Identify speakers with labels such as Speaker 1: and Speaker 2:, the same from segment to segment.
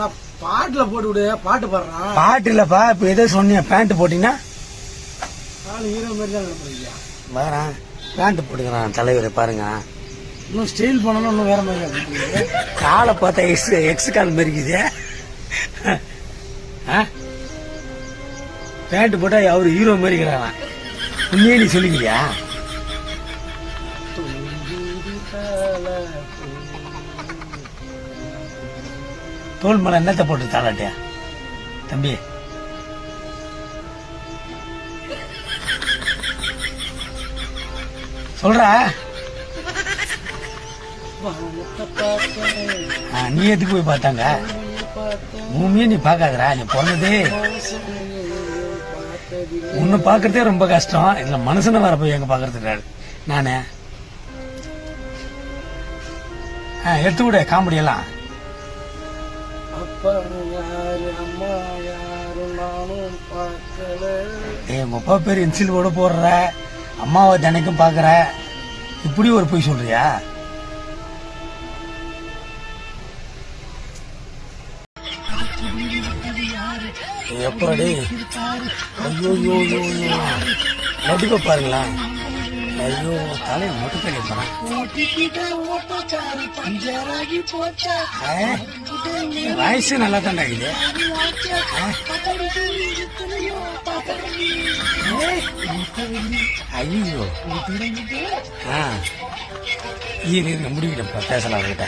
Speaker 1: அதான் பாட்டுல போட்டு விடு பாட்டு பாடுறான்
Speaker 2: பாட்டு இல்லப்பா இப்ப ஏதோ சொன்னீங்க பேண்ட் போட்டீங்கன்னா?
Speaker 1: நாலு ஹீரோ மாதிரி தான் நினைப்பீங்க
Speaker 2: வரேன் பேண்ட் போட்டுக்கிறான் தலைவர் பாருங்க.
Speaker 1: இன்னும் ஸ்டைல் பண்ணணும் இன்னும் வேற மாதிரி
Speaker 2: காலை பார்த்தா எக்ஸ் எக்ஸ் கால் மாதிரி இருக்குது. பேண்ட் போட்டா அவரு ஹீரோ மாதிரி உண்மையே நீ சொல்லிக்கிறியா தோல் மேல என்னத்தை போட்டு தாளாட்டியா? தம்பி. சொல்றா. ஆ, நீ எதுக்கு போய் பார்த்தாங்க? பூமியை நீ பார்க்காதடா நீ பிறந்ததே. உன்னை பார்க்கறதே ரொம்ப கஷ்டம். இதுல மனுஷனை வர போய் எங்க பாக்குறது நானு. ஆ, எடுத்து விட காமெடி எல்லாம்
Speaker 1: அப்பா
Speaker 2: பேர் இன்சில் போட போடுற. அம்மாவை தினைக்கும் பாக்குற இப்படி ஒரு பொய் சொல்றியா? எப்படி ஐயோ ஐயோ ஐயோ. நடிப்பை பாருங்களேன். ஐயோ தலையை மட்டும் தள்ளி போறேன் வயசு நல்லா தான் இருக்குது ஐயோ ஆ இரு முடிக்கிட்டப்பா பேசலாம் அவர்கிட்ட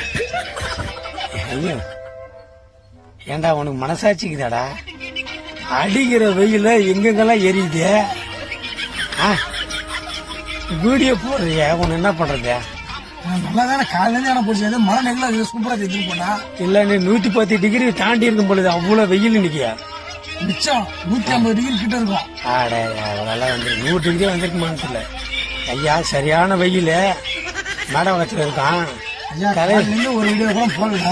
Speaker 2: ஐயோ ஏண்டா உனக்கு மனசாட்சிக்குதாடா அடிக்கிற வெயில எங்கெங்கெல்லாம் எரியுது ஆ வீடியோ போடுறிய உன்னை என்ன பண்றது?
Speaker 1: நல்லா தானே காலையில பிடிச்சது மழை நெகில சூப்பரா தெரிஞ்சு போனா.
Speaker 2: இல்ல நீ நூத்தி பத்து டிகிரி தாண்டி இருக்கும் பொழுது அவ்வளவு வெயில் இன்னைக்கு.
Speaker 1: மிச்சம் ஐம்பது டிகிரி கிட்ட இருக்கும்.
Speaker 2: ஆட அதெல்லாம் வந்து நூறு டிகிரி வந்திருக்குமான்னு தெரியல. ஐயா சரியான வெயில். மேடம் வச்சுட்டு இருக்கான்.
Speaker 1: ஐயா
Speaker 2: தலை
Speaker 1: காலையில இருந்து ஒரு வீடியோ கூட போடல.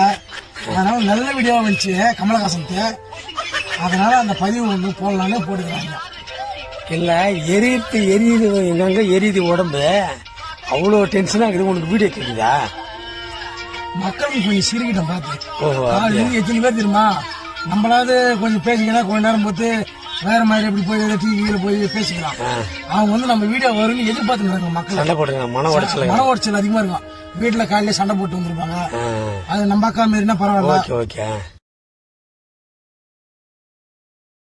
Speaker 1: அதனால நல்ல வீடியோவா வந்துச்சு கமலஹாசனுக்கு. அதனால அந்த பதிவு ஒன்று போடலான்னு போட்டுக்கிறாங்க.
Speaker 2: இல்ல எரியுது எரியுது எங்கங்க எரியுது உடம்பு? அவ்வளோ டென்ஷனா இருக்குது. உனக்கு வீடியோ கேக்குதா?
Speaker 1: மக்களும் கொஞ்சம் சிரிக்கிட்டோம் பார்த்து எத்தனை பேர் தெரியுமா? நம்மளாவது கொஞ்சம் பேசிக்கலாம் கொஞ்ச நேரம் பார்த்து வேற மாதிரி எப்படி போய் டிவியில போய் பேசிக்கலாம். அவங்க வந்து நம்ம வீடியோ வரும்னு எதிர்பார்த்துருக்காங்க மக்கள்.
Speaker 2: சண்டை போட்டுங்க மன உடச்சல
Speaker 1: மன உடைச்சல் அதிகமா இருக்கும். வீட்டுல காலையில சண்டை போட்டு வந்திருப்பாங்க. அது நம்ம அக்கா மாரினா பரவாயில்ல.
Speaker 2: Okay okay.